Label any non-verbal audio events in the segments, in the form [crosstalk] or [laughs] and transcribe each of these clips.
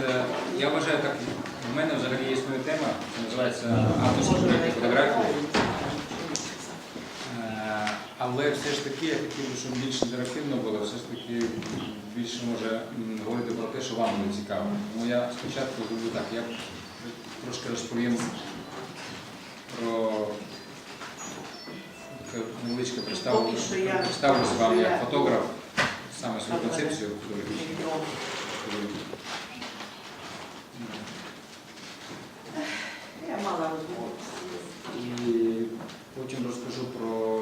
Е, Я вважаю так, в мене взагалі є своя тема, це називається авторські фотографії. Е, Але все ж таки я хотів би, щоб більш інтерактивно було, все ж таки більше може говорити про те, що вам буде цікаво. Тому я спочатку зроблю так, я трошки розповім про таке невеличке представлення. Поки Представлюсь вам як фотограф, саме свою концепцію фотографічну. Я мала розмову. І потім розкажу про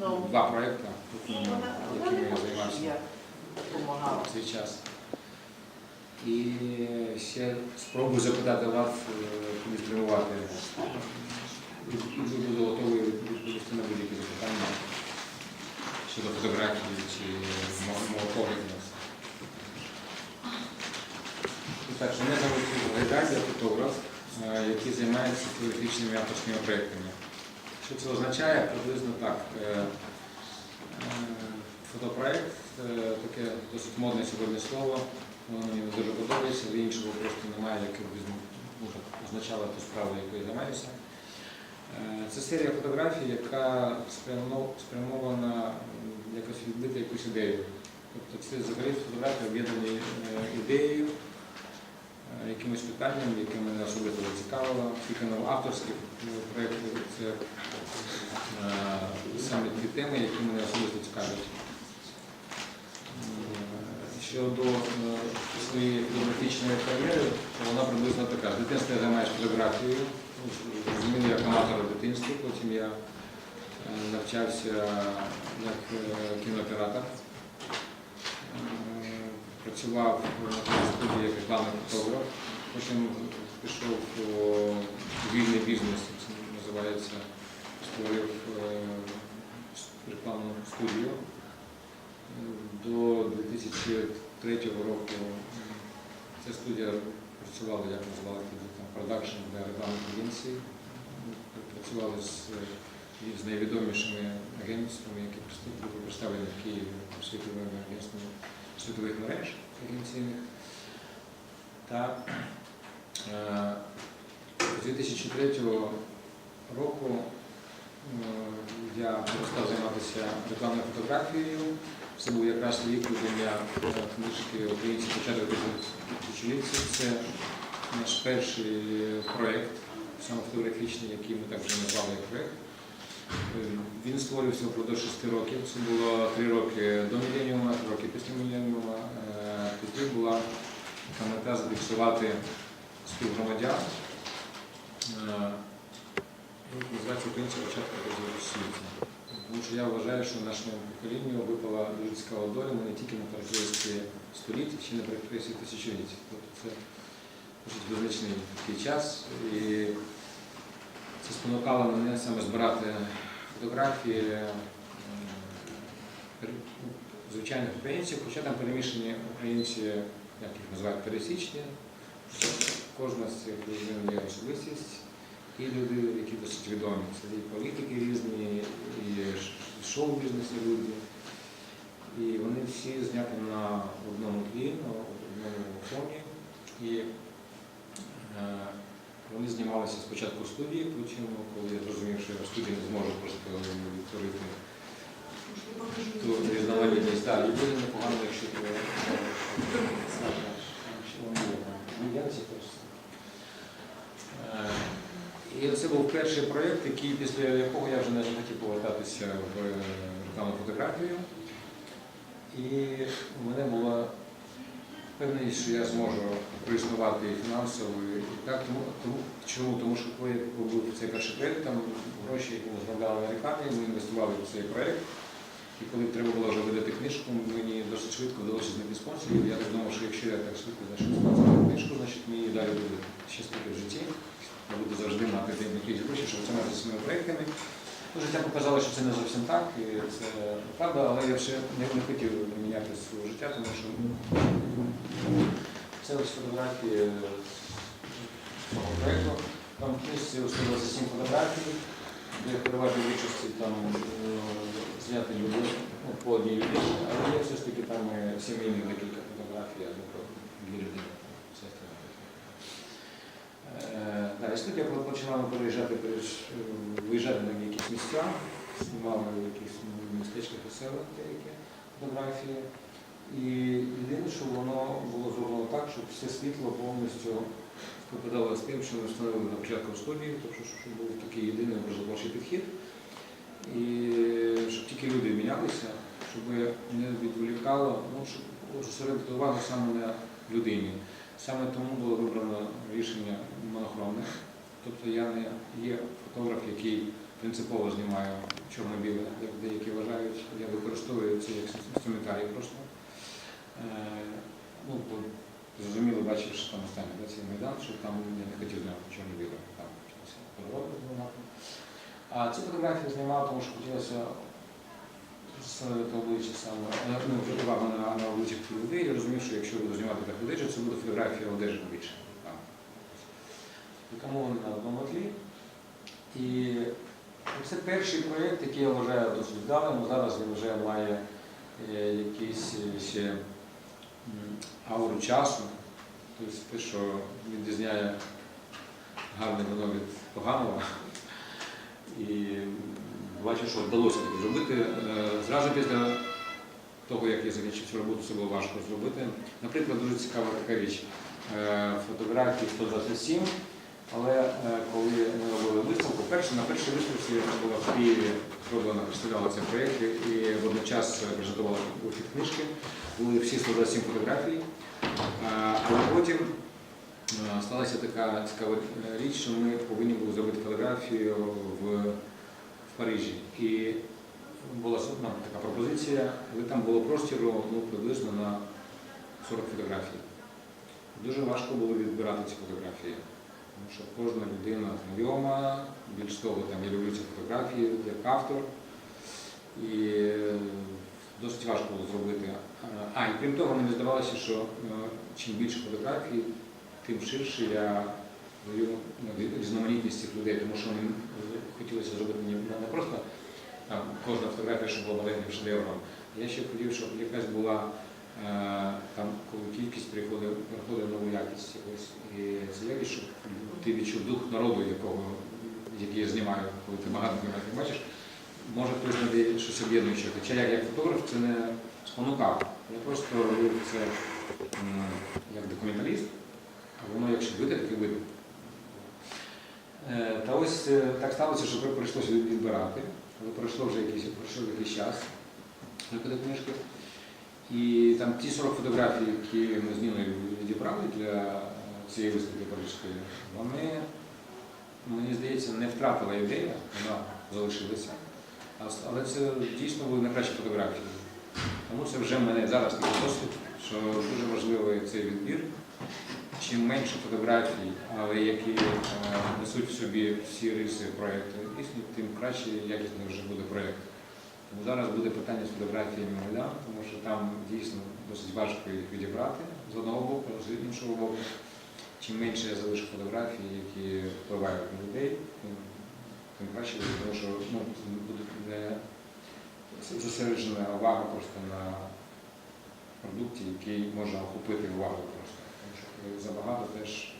Ну. два проекти, Ну, якими вона- вона якими не я хоче, щоб займався я допомагала. в цей час. І ще запитати вас, е, куди спрямувати. Ви буду готовий відповісти на будь-які запитання щодо фотографії чи мого погляду на Так, мене звуть Гайдар, я фотограф, е, який займається фотографічними авторськими проєктами. Що це означає? Приблизно так. Е, Фотопроект е, таке досить модне сьогодні слово, воно мені не дуже подобається, але іншого просто немає, яке б ну, означало ту справу, якою займаюся. Е, Це серія фотографій, яка спрямована якось відбити якусь ідею. Тобто це взагалі фотографії об'єднані е, ідеєю, е, якимось питанням, яке мене особисто зацікавило. Тільки е, проєктів це саме ті теми, які мене особисто цікавлять. Щодо е, своєї фотографічної кар'єри, то вона приблизно така. З дитинства я займаюся фотографією, зрозуміло, як аматор у дитинстві, потім я е, навчався як е, кінооператор. Працював на студії як рекламний фотограф, потім пішов у вільний бізнес, це називається, створив рекламну студію. До 2003 року ця студія працювала, як називали там, продакшн для рекламних агенцій. Працювали з, з найвідомішими агентствами, які представ- представлені в Києві світовими агентствами світових мереж агенційних. Та е, з 2003 року е, я перестав займатися рекламною фотографією. Це був якраз рік видання е, книжки Українці початок тисячоліття. Це наш перший проєкт, саме фотографічний, який ми так вже назвали як проєкт. Е, Він створився впродовж 6 років. Це було 3 роки до міленіума, 3 роки після міленіума. Е, Тоді була така мета зафіксувати співгромадян. Е, ну, Називається українська початка світі. Тому що я вважаю, що нашому поколінню випала дуже цікава доля, ми не тільки на перехресті століття, чи на перехресті тисячоліття. Тобто це визначний такий час. І це спонукало мене саме збирати фотографії е, звичайних українців, хоча там перемішані українці, як їх називають, пересічні. Кожна з цих людей є особистість. І люди, які досить відомі. Це і політики різні, і шоу-бізнесі люди. І вони всі зняті на одному тлі, на одному фоні. І е, вони знімалися спочатку в студії, потім, коли я зрозумів, що я в студії не зможу просто відтворити ту різноманітність. Так, і буде непогано, якщо ти Е, І це був перший проєкт, який, після якого я вже не захотів повертатися в рекламну фотографію. І у мене була впевненість, що я зможу проіснувати фінансово. І так, тому, тому, чому? Тому що коли був цей перший проєкт, там гроші, які ми зробляли на рекламі, ми інвестували в цей проєкт. І коли треба було вже видати книжку, мені досить швидко вдалося знайти спонсорів. Я так думав, що якщо я так швидко знайшов спонсорів книжку, значить мені далі буде щастити в житті. Я буду завжди мати якісь гроші, щоб займатися своїми проєктами. Ну, життя показало, що це не зовсім так, і це правда, але я ще не, не хотів міняти своє життя, тому що це ось фотографії цього проєкту. Там в книжці особливо сім фотографій, де в переважній більшості там е, зняти люди ну, по одній людині, але є все ж таки там е, сімейні декілька фотографій, а не про дві людини. Це студія, коли починали переїжджати, переїж- е, виїжджати на якісь місця, знімали в якісь містечках і деякі фотографії. І єдине, що воно було зроблено так, щоб все світло повністю попадало з тим, що ми встановили на початку студії, тобто щоб був такий єдиний образотворчий підхід. І щоб тільки люди мінялися, щоб не відволікало, ну, щоб зосередити увагу саме на людині. Саме тому було вибрано рішення монохромне. Тобто я не є фотограф, який принципово знімає чорно-біле, як деякі вважають. Я використовую це як інструментарій просто. Е, ну, зрозуміло, бачиш, що там останній да, цей майдан, що там я не хотів зняти чорно-біле, там хотілося знімати. А ці фотографії знімав, тому що хотілося обличчя саме, е, ну, на, на обличчях людей. Я розумів, що якщо буду знімати так обличчя, це буде фотографія одежі більше. Вони на одному. І це перший проєкт, який я вважаю досить вдалим. Зараз він вже має е, якийсь е, ще ауру часу. Тобто те, що відрізняє гарне вино від поганого. І бачу, що вдалося таке зробити. Е, Зразу після того, як я закінчив цю роботу, це було важко зробити. Наприклад, дуже цікава така річ. Фотографії 127, але е, коли ми робили виставку, перше, на першій виставці яка була в Києві, зроблена, представляла цей проєкт і водночас презентувала вихід книжки. Були всі 127 фотографій. Е, Але потім е, сталася така цікава річ, що ми повинні були зробити фотографію в, в Парижі. І була нам така пропозиція, але там було простіру ну, приблизно на 40 фотографій. Дуже важко було відбирати ці фотографії, тому що кожна людина знайома, більш того, там я люблю ці фотографії як автор. І е, досить важко було зробити. А, і крім того, мені здавалося, що е, чим більше фотографій, тим ширше я даю ну, різноманітність цих людей, тому що мені хотілося зробити не, просто там, кожна фотографія, щоб була маленьким шедевром. Я ще хотів, щоб якась була е, там, коли кількість приходить нову якість якось. І щоб ти відчув дух народу, якого, який я знімаю, коли ти багато бачиш. Може хтось знайде щось об'єднуюче. Хоча я як фотограф це не спонукав. Я просто робив це як документаліст, а воно якщо вийде, так і вийде. Та ось е, так сталося, що прийшлося відбирати, але пройшло вже якийсь, пройшов якийсь час виходу книжки. І там ті 40 фотографій, які ми з Ніною відібрали для цієї виставки парижської, вони, мені здається, не втратила ідея, вона залишилася. Але це дійсно були найкращі фотографії. Тому це вже в мене зараз такий досвід, що дуже важливий цей відбір. Чим менше фотографій, але які е, несуть в собі всі риси проєкту, тим краще і якісний вже буде проєкт. Тому зараз буде питання з фотографіями Майдану, тому що там дійсно досить важко їх відібрати з одного боку, з іншого боку. Чим менше я залишу фотографій, які впливають на людей, тим, краще тому що ну, буде не зосереджена увага просто на продукті, який може охопити увагу просто. Тому що забагато теж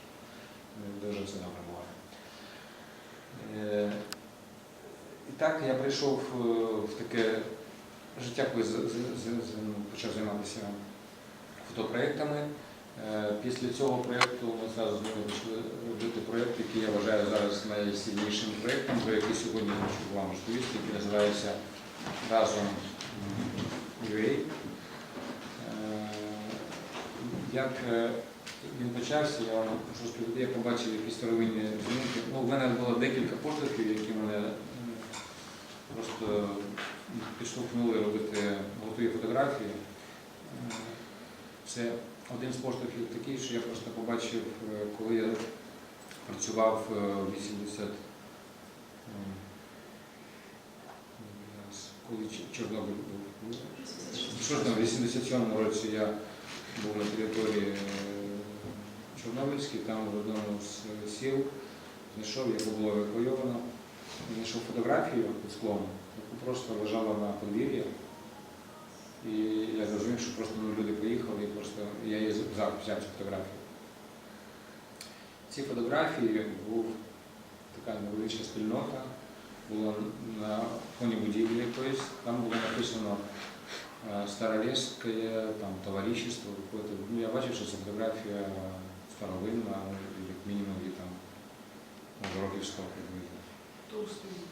не дуже все добре буває. Е, І так я прийшов е, в таке життя, коли почав займатися фотопроєктами. Е, Після цього проєкту ми зразу з ними почали робити проєкт, який я вважаю зараз найсильнішим проєктом, про який сьогодні хочу вам розповісти, який називається разом UA. Е, Як е, він почався, я вам можу розповісти, я побачив якісь старовинні знімки. Ну, в мене було декілька поштовхів, які мене просто підштовхнули робити готові фотографії. Це один з поштовхів такий, що я просто побачив, е, коли я працював е, в 80 м, коли Чорнобиль був. Там, в 87-му році я був на території е, Чорнобильській, там в одному з сіл знайшов, яку було евакуйовано, знайшов фотографію під склом, яку просто лежала на подвір'ї. І я зрозумів, що просто ну, люди поїхали і просто я її взяв, взяв цю фотографію. Ці фотографії був така невеличка спільнота. Була на фоні будівлі якоїсь, там було написано е, Старовєстське там, товаришество. какое-то. Ну, я бачив, що це фотографія старовинна, ну, як мінімум їй там років 100 приблизно. Толстый.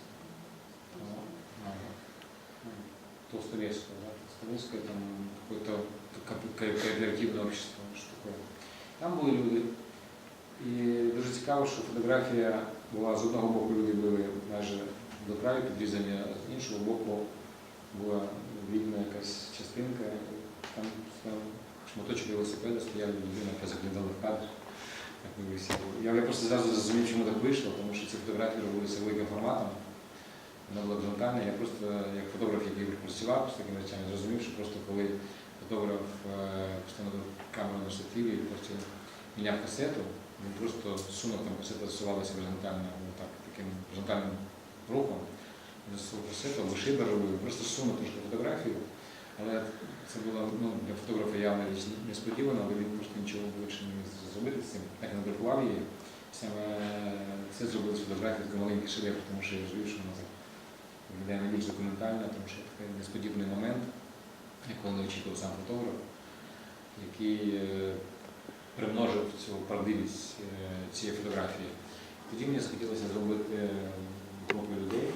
Толстовецкое, да? Толстовецкое, там какое-то ко- ко- кооперативное общество, що таке. Там були люди. І дуже цікаво, що фотографія була з одного боку люди були майже до краю підрізані, а з іншого боку була видна якась частинка, там стояв шматочок велосипеда, стояла людина, яка заглядала в кадр. Я, я просто зразу зрозумів, чому так вийшло, тому що ці фотографії робилися великим форматом. Вона була горизонтальна. Я просто, як фотограф, який працював з такими речами, зрозумів, що просто коли фотограф е, встановив камеру на штативі і просто міняв касету, він просто сунув там касета засувалася горизонтально, ну, так, таким горизонтальним рухом. Засував касету, або шибер робив, просто сунув трошки фотографію. Але це було ну, для фотографа явно річ несподівано, але він просто нічого більше не міг зробити з цим. Так надрукував її. Саме це зробили з фотографії такий маленький шедевр, тому що я розумів, що воно так виглядає найбільш документально, тому що такий несподіваний момент, якого не очікував сам фотограф, який е, примножив цю правдивість е, цієї фотографії. Тоді мені захотілося зробити е, групу людей.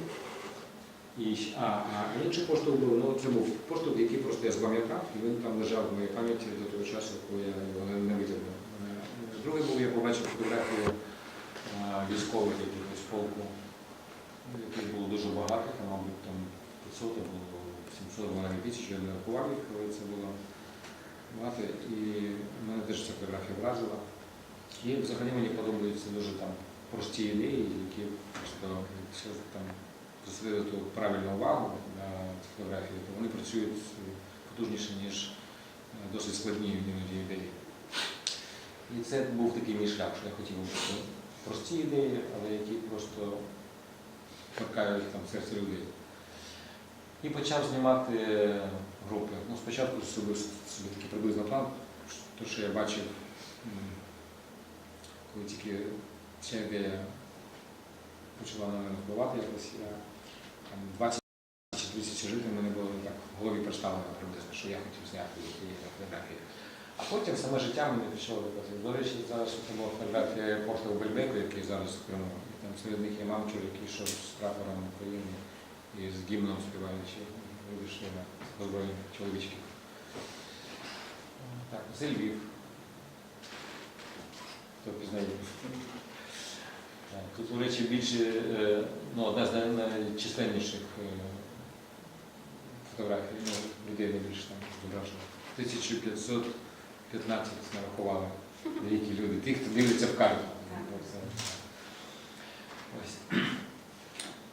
І, а, а інший поштовх був, ну це був поштовх, який просто я запам'ятав, і він там лежав в моїй пам'яті до того часу, коли я його не- витягнув. Е, Другий був, я побачив фотографію е, військових якихось полку, яких було дуже багато, там, мабуть, там 500, а було 700, або навіть тисяч, я не рахував їх, але це було багато. І мене теж ця фотографія вразила. І взагалі мені подобаються дуже там прості ідеї, які просто якщо там зосередити правильну увагу на фотографії, то вони працюють потужніше, ніж е, досить складні іноді ідеї. І це був такий мій шлях, що я хотів робити прості ідеї, але які просто торкають там серце людей. І почав знімати групи. Ну, спочатку собі, собі такий приблизно план, то, що я бачив, коли тільки ця ідея почала на мене впливати якось, я там 20 чи 30 жити в мене було так в голові представлено приблизно, що я хотів зняти які фотографії. А потім саме життя мені пішло. До речі, зараз це була фотографія аеропорту в Бельбеку, який зараз в Криму. Там серед них є мамчур, який йшов з прапором України і з гімном співаючи. Вийшли на озброєні чоловічки. Так, це Львів. Хто пізнає? Тут, до речі, більше, е, ну, одна з найчисленніших е, фотографій, ну, людей найбільше там зображено. 1515 нарахували деякі люди, ті, хто дивиться в карту. Ось.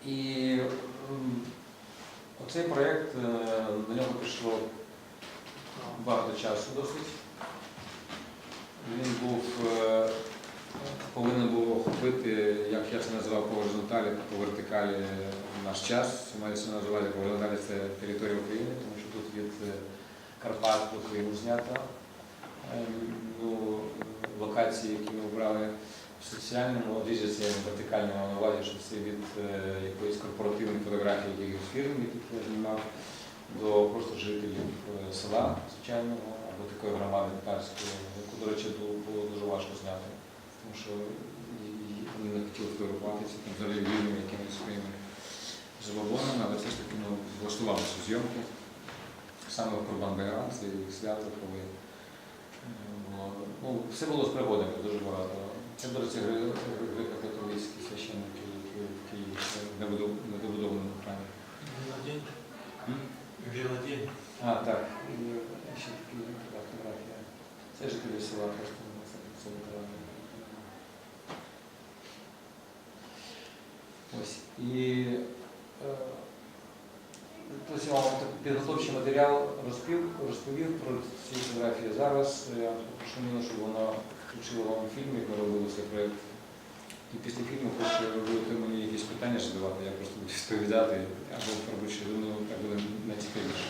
І оцей проєкт, е, на нього пішло багато часу досить. Він був е, повинен був охопити, як я це називав, по горизонталі та по вертикалі наш час. Ми це називали по горизонталі це територія України, тому що тут від е, Карпат до Криму знято. Е, Ну, локації, які ми обрали в соціальному обрізі, це вертикально на увазі, що це від е, якоїсь корпоративної фотографії якихось фірм, яких я знімав, до просто жителів е, села звичайного або такої громади татарської, яку, до речі, було дуже важко зняти тому що вони не хотіли фотографуватися там взагалі вільними якимись своїми забобонами, але все ж таки ну, влаштували цю. Саме в Курбан Байрам, це їх свято, коли е, було, ну, все було з пригодами дуже багато. Це, до речі, греко-католицькі священники, які в Києві в храмі. Велодень. А, так, і ще такі фотографія. Це жителі села просто ну, це, ветерани. Ось. І е, я вам підготовчий матеріал розповів, розповів про ці фотографії. Зараз е, я прошу Ніну, щоб вона включила вам фільм, як ми робили проєкт. І після фільму, хочу робити мені якісь питання задавати, я просто буду [laughs] відповідати або робочи, думаю, так буде найцікавіше.